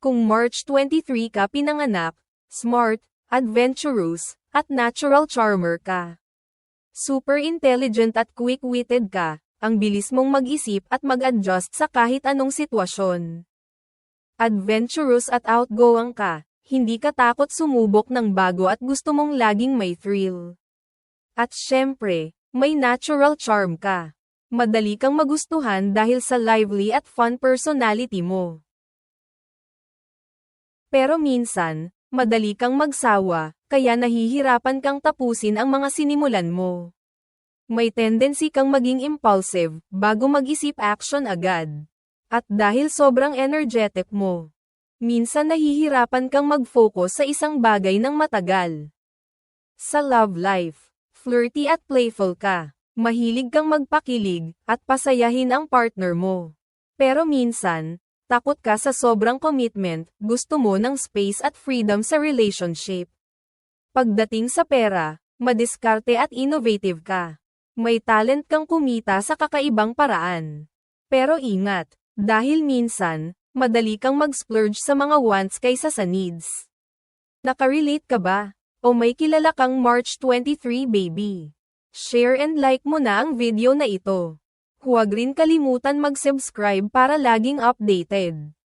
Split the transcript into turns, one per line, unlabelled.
Kung March 23 ka pinanganak, smart, adventurous, at natural charmer ka. Super intelligent at quick-witted ka, ang bilis mong mag-isip at mag-adjust sa kahit anong sitwasyon. Adventurous at outgoing ka, hindi ka takot sumubok ng bago at gusto mong laging may thrill. At syempre, may natural charm ka. Madali kang magustuhan dahil sa lively at fun personality mo. Pero minsan, madali kang magsawa, kaya nahihirapan kang tapusin ang mga sinimulan mo. May tendency kang maging impulsive, bago mag-isip action agad. At dahil sobrang energetic mo, minsan nahihirapan kang mag-focus sa isang bagay ng matagal. Sa love life, flirty at playful ka. Mahilig kang magpakilig, at pasayahin ang partner mo. Pero minsan, takot ka sa sobrang commitment, gusto mo ng space at freedom sa relationship. Pagdating sa pera, madiskarte at innovative ka. May talent kang kumita sa kakaibang paraan. Pero ingat, dahil minsan, madali kang mag-splurge sa mga wants kaysa sa needs. Nakarelate ka ba? O may kilala kang March 23 baby? Share and like mo na ang video na ito. Huwag rin kalimutan mag-subscribe para laging updated.